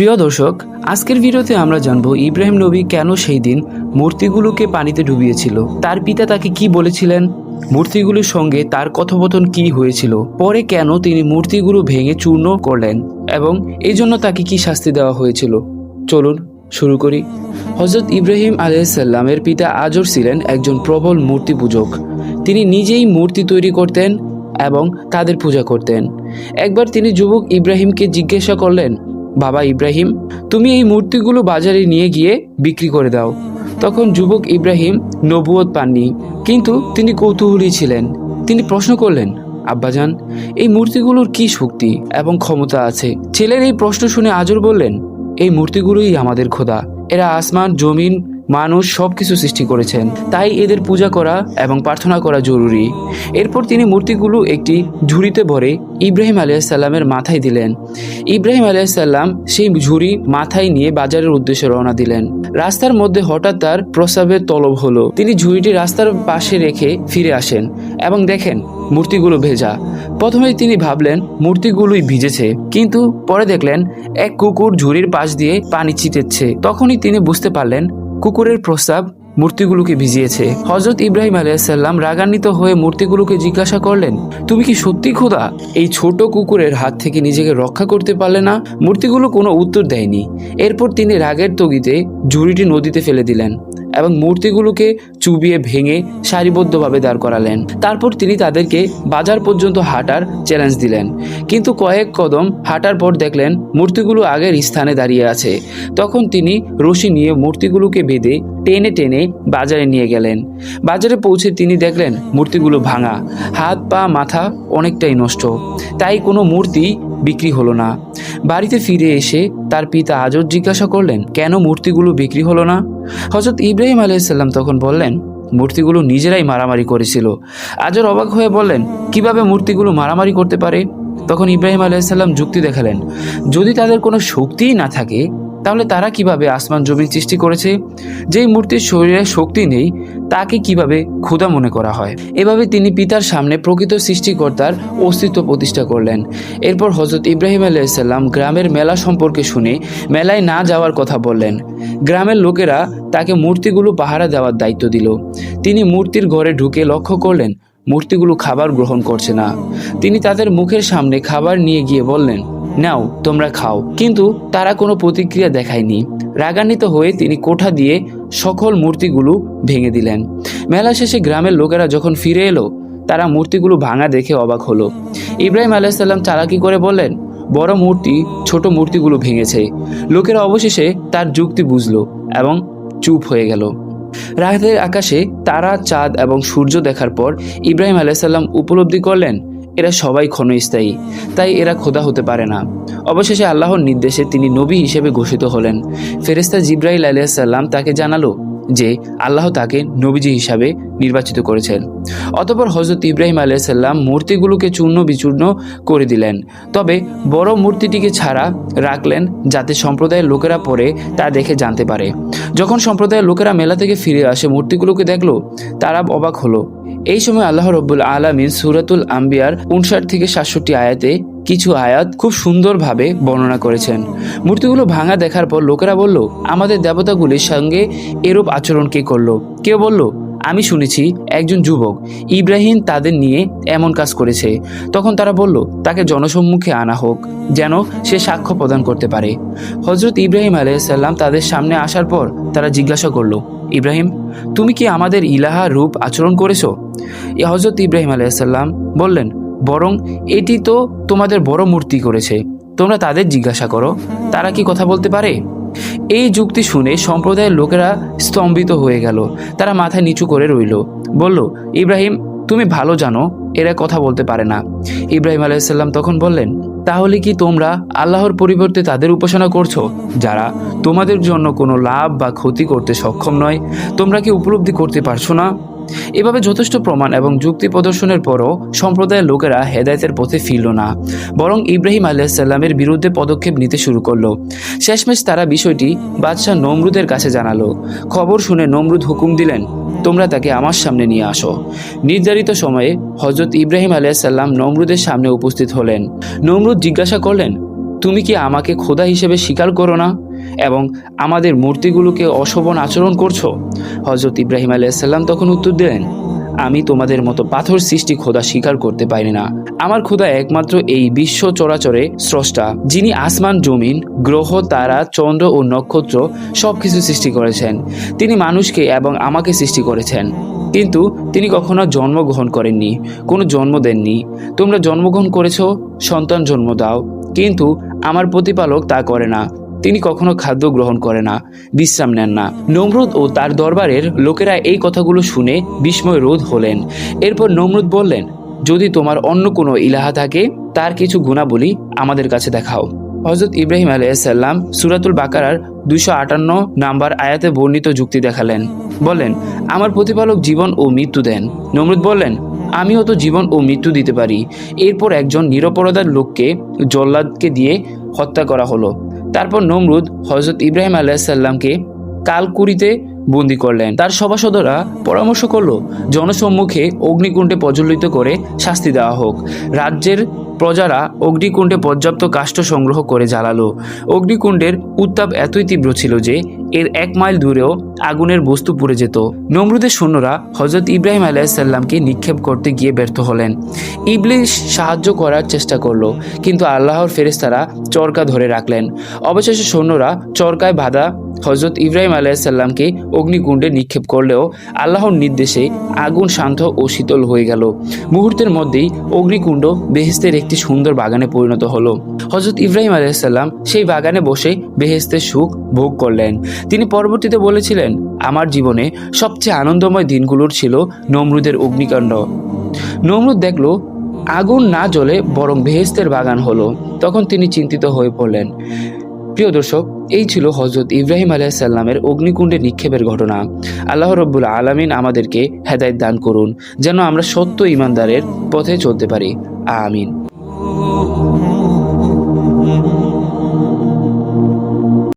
প্রিয় দর্শক, আজকের ভিডিওতে আমরা জানব ইব্রাহিম নবী কেন সেই দিন মূর্তিগুলোকে পানিতে ডুবিয়েছিল? তার পিতা তাকে কি বলেছিলেন? মূর্তিগুলির সঙ্গে তার কথোপকথন কি হয়েছিল? পরে কেন তিনি মূর্তিগুলো ভেঙে চূর্ণ করলেন? এবং এই জন্য তাকে কি শাস্তি দেওয়া হয়েছিল? চলুন শুরু করি। হজরত ইব্রাহিম আলাইসাল্লামের পিতা আজর ছিলেন একজন প্রবল মূর্তি পূজক তিনি নিজেই মূর্তি তৈরি করতেন এবং তাদের পূজা করতেন। একবার তিনি যুবক ইব্রাহিমকে জিজ্ঞাসা করলেন বাবা ইব্রাহিম, তুমি এই মূর্তিগুলো বাজারে নিয়ে গিয়ে বিক্রি করে দাও। তখন যুবক ইব্রাহিম নবুয়ত পাননি, কিন্তু তিনি কৌতূহলী ছিলেন। তিনি প্রশ্ন করলেন, আব্বাজান, এই মূর্তিগুলোর কি শক্তি এবং ক্ষমতা আছে? ছেলের এই প্রশ্ন শুনে আজর বললেন, এই মূর্তিগুলোই আমাদের খোদা। এরা আসমান, জমিন মানুষ সব কিছু সৃষ্টি করেছেন। তাই এদের পূজা করা এবং প্রার্থনা করা জরুরি। এরপর তিনি মূর্তিগুলো একটি ঝুড়িতে ভরে ইব্রাহিম আলিয়াসাল্লামের মাথায় দিলেন। ইব্রাহিম আলিয়াসাল্লাম সেই ঝুড়ি মাথায় নিয়ে বাজারের উদ্দেশ্যে রওনা দিলেন। রাস্তার মধ্যে হঠাৎ তার প্রস্রাবের তলব হলো। তিনি ঝুড়িটি রাস্তার পাশে রেখে ফিরে আসেন এবং দেখেন মূর্তিগুলো ভেজা। প্রথমে তিনি ভাবলেন, মূর্তিগুলোই ভিজেছে। কিন্তু পরে দেখলেন, এক কুকুর ঝুড়ির পাশ দিয়ে পানি ছিটেচ্ছে তখনই তিনি বুঝতে পারলেন কুকুরের প্রস্তাব মূর্তিগুলোকে ভিজিয়েছে। হজরত ইব্রাহিম আলাইসাল্লাম রাগান্বিত হয়ে মূর্তিগুলোকে জিজ্ঞাসা করলেন, তুমি কি সত্যি খোদা? এই ছোট কুকুরের হাত থেকে নিজেকে রক্ষা করতে পারলে না? মূর্তিগুলো কোনো উত্তর দেয়নি। এরপর তিনি রাগের তগিতে ঝুড়িটি নদীতে ফেলে দিলেন। এবং মূর্তিগুলোকে চুবিয়ে ভেঙে সারিবদ্ধভাবে দাঁড় করালেন। তারপর তিনি তাদেরকে বাজার পর্যন্ত হাঁটার চ্যালেঞ্জ দিলেন। কিন্তু কয়েক কদম হাঁটার পর দেখলেন মূর্তিগুলো আগের স্থানে দাঁড়িয়ে আছে। তখন তিনি রশি নিয়ে মূর্তিগুলোকে বেঁধে টেনে টেনে বাজারে নিয়ে গেলেন। বাজারে পৌঁছে তিনি দেখলেন মূর্তিগুলো ভাঙা। হাত, পা, মাথা অনেকটাই নষ্ট। তাই কোনো মূর্তি বিক্রি হলো না। বাড়িতে ফিরে এসে তার পিতা আজর জিজ্ঞাসা করলেন, কেন মূর্তিগুলো বিক্রি হলো না? হজরত ইব্রাহিম আলাইসাল্লাম তখন বললেন, মূর্তিগুলো নিজেরাই মারামারি করেছিল। আজর অবাক হয়ে বললেন, কীভাবে মূর্তিগুলো মারামারি করতে পারে? তখন ইব্রাহিম আলাইসাল্লাম যুক্তি দেখালেন, যদি তাদের কোনো শক্তিই না থাকে তাহলে তারা কীভাবে আসমান জমিন সৃষ্টি করেছে? যেই মূর্তির শরীরে শক্তি নেই, তাকে কীভাবে ক্ষুধা মনে করা হয়? এভাবে তিনি পিতার সামনে প্রকৃত সৃষ্টিকর্তার অস্তিত্ব প্রতিষ্ঠা করলেন। এরপর হজরত ইব্রাহিম আলাইসাল্লাম গ্রামের মেলা সম্পর্কে শুনে মেলায় না যাওয়ার কথা বললেন। গ্রামের লোকেরা তাকে মূর্তিগুলো পাহারা দেওয়ার দায়িত্ব দিল। তিনি মূর্তির ঘরে ঢুকে লক্ষ্য করলেন, মূর্তিগুলো খাবার গ্রহণ করছে না। তিনি তাদের মুখের সামনে খাবার নিয়ে গিয়ে বললেন নাও, তোমরা খাও। কিন্তু তারা কোনো প্রতিক্রিয়া দেখায়নি। রাগান্বিত হয়ে তিনি কোঠা দিয়ে সকল মূর্তিগুলো ভেঙে দিলেন। মেলা শেষে গ্রামের লোকেরা যখন ফিরে এলো, তারা মূর্তিগুলো ভাঙা দেখে অবাক হলো। ইব্রাহিম আলাইসাল্লাম চালাকি করে বললেন? বড় মূর্তি, ছোট মূর্তিগুলো ভেঙেছে। লোকেরা অবশেষে তার যুক্তি বুঝল এবং চুপ হয়ে গেল। রাতের আকাশে তারা, চাঁদ এবং সূর্য দেখার পর ইব্রাহিম আলাইসাল্লাম উপলব্ধি করলেন এরা সবাই ক্ষণস্থায়ী, তাই এরা খোদা হতে পারে না। অবশেষে আল্লাহর নির্দেশে তিনি নবী হিসেবে ঘোষিত হলেন। ফেরেস্তা জিব্রাহিল আলিয়াসাল্লাম তাকে জানালো যে, আল্লাহ তাকে নবীজি হিসাবে নির্বাচিত করেছেন। অতপর হজরত ইব্রাহিম আলাইসাল্লাম মূর্তিগুলোকে চূর্ণ বিচূর্ণ করে দিলেন। তবে বড় মূর্তিটিকে ছাড়া রাখলেন যাতে সম্প্রদায়ের লোকেরা পরে তা দেখে জানতে পারে। যখন সম্প্রদায়ের লোকেরা মেলা থেকে ফিরে আসে, মূর্তিগুলোকে দেখল, তারা অবাক হলো। এই সময় আল্লাহ রব্বুল আলমিন সুরাতুল আম্বিয়ার উনষাট থেকে সাতষট্টি আয়াতে কিছু আয়াত খুব সুন্দরভাবে বর্ণনা করেছেন। মূর্তিগুলো ভাঙা দেখার পর লোকেরা বলল, আমাদের দেবতাগুলির সঙ্গে এরূপ আচরণ কে করল? কেউ বলল আমি শুনেছি একজন যুবক ইব্রাহিম তাদের নিয়ে এমন কাজ করেছে। তখন তারা বলল, তাকে জনসম্মুখে আনা হোক, যেন সে সাক্ষ্য প্রদান করতে পারে। হজরত ইব্রাহিম আলাইসাল্লাম তাদের সামনে আসার পর তারা জিজ্ঞাসা করল, ইব্রাহিম, তুমি কি আমাদের ইলাহা রূপ আচরণ করেছ? হজরত ইব্রাহিম আলাইসাল্লাম বললেন, বরং এটি তো তোমাদের বড় মূর্তি করেছে। তোমরা তাদের জিজ্ঞাসা করো, তারা কি কথা বলতে পারে? এই যুক্তি শুনে সম্প্রদায়ের লোকেরা স্তম্ভিত হয়ে গেল। তারা মাথা নিচু করে রইল। বলল, ইব্রাহিম, তুমি ভালো জানো, এরা কথা বলতে পারে না। ইব্রাহিম আলাইসাল্লাম তখন বললেন, তাহলে কি তোমরা আল্লাহর পরিবর্তে তাদের উপাসনা করছ? যারা তোমাদের জন্য কোনো লাভ বা ক্ষতি করতে সক্ষম নয়, তোমরা কি উপলব্ধি করতে পারছ না? এভাবে যথেষ্ট প্রমাণ এবং যুক্তি প্রদর্শনের পরও সম্প্রদায়ের লোকেরা হেদায়তের পথে ফিরল না। বরং ইব্রাহিম আলাইসাল্লামের বিরুদ্ধে পদক্ষেপ নিতে শুরু করল। শেষমেশ তারা বিষয়টি বাদশাহ নমরুদের কাছে জানালো। খবর শুনে নমরুদ হুকুম দিলেন, তোমরা তাকে আমার সামনে নিয়ে আসো। নির্ধারিত সময়ে হজরত ইব্রাহিম আলাইসাল্লাম নমরুদের সামনে উপস্থিত হলেন। নমরুদ জিজ্ঞাসা করলেন তুমি কি আমাকে খোদা হিসেবে স্বীকার করো না? এবং আমাদের মূর্তিগুলোকে অশোভন আচরণ করছ? হজরত ইব্রাহিম আলাইসাল্লাম তখন উত্তর দিলেন, আমি তোমাদের মতো পাথর সৃষ্টি খোদা স্বীকার করতে পারি না। আমার খোদা একমাত্র এই বিশ্ব চরাচরে স্রষ্টা, যিনি আসমান, জমিন, গ্রহ, তারা, চন্দ্র ও নক্ষত্র সব কিছু সৃষ্টি করেছেন। তিনি মানুষকে এবং আমাকে সৃষ্টি করেছেন। কিন্তু তিনি কখনো জন্মগ্রহণ করেননি, কোনো জন্ম দেননি। তোমরা জন্মগ্রহণ করেছ, সন্তান জন্ম দাও। কিন্তু আমার প্রতিপালক তা করে না। তিনি কখনো খাদ্য গ্রহণ করে না, বিশ্রাম নেন না। নমরুদ ও তার দরবারের লোকেরা এই কথাগুলো শুনে বিস্ময় রোধ হলেন। এরপর নমরুদ বললেন, যদি তোমার অন্য কোনো ইলাহা থাকে, তার কিছু গুণাবলী আমাদের কাছে দেখাও। হজরত ইব্রাহিম আলাইসাল্লাম সুরাতুল বাকারার দুশো আটান্ন নাম্বার আয়াতে বর্ণিত যুক্তি দেখালেন। বললেন, আমার প্রতিপালক জীবন ও মৃত্যু দেন। নমরুদ বললেন, আমিও তো জীবন ও মৃত্যু দিতে পারি। এরপর একজন নিরপরাধার লোককে জল্লাদকে দিয়ে হত্যা করা হলো। তারপর নমরুদ হজরত ইব্রাহিম আলাইসাল্লামকে কালকুড়িতে বন্দি করলেন। তার সভাসদরা পরামর্শ করল, জনসম্মুখে অগ্নিকুণ্ডে প্রজ্বলিত করে শাস্তি দেওয়া হোক। রাজ্যের প্রজারা অগ্নিকুণ্ডে পর্যাপ্ত কাষ্ঠ সংগ্রহ করে জ্বালালো। অগ্নিকুণ্ডের উত্তাপ এতই তীব্র ছিল যে, এর এক মাইল দূরেও আগুনের বস্তু পুড়ে যেত। নমরুদের সৈন্যরা হজরত ইব্রাহিম আলাইসাল্লামকে নিক্ষেপ করতে গিয়ে ব্যর্থ হলেন। ইবলিশ সাহায্য করার চেষ্টা করল, কিন্তু আল্লাহর ফেরেস্তারা চরকা ধরে রাখলেন। অবশেষে সৈন্যরা চরকায় বাধা হজরত ইব্রাহিম আলাইসাল্লামকে অগ্নিকুণ্ডে নিক্ষেপ করলেও আল্লাহর নির্দেশে আগুন শান্ত ও শীতল হয়ে গেল। মুহূর্তের মধ্যেই অগ্নিকুণ্ড বেহেস্তের একটি সুন্দর বাগানে পরিণত হলো। হজরত ইব্রাহিম আলাইসাল্লাম সেই বাগানে বসে বেহেস্তের সুখ ভোগ করলেন। তিনি পরবর্তীতে বলেছিলেন, আমার জীবনে সবচেয়ে আনন্দময় দিনগুলোর ছিল নমরুদের অগ্নিকাণ্ড। নমরুদ দেখল আগুন না জ্বলে বরং বেহেস্তের বাগান হলো। তখন তিনি চিন্তিত হয়ে পড়লেন। প্রিয় দর্শক, এই ছিল হজরত ইব্রাহিম আলাহ সাল্লামের অগ্নিকুণ্ডে নিক্ষেপের ঘটনা। আল্লাহ রব্বুল আলমিন আমাদেরকে হেদায়ত দান করুন, যেন আমরা সত্য ইমানদারের পথে চলতে পারি। আমিন।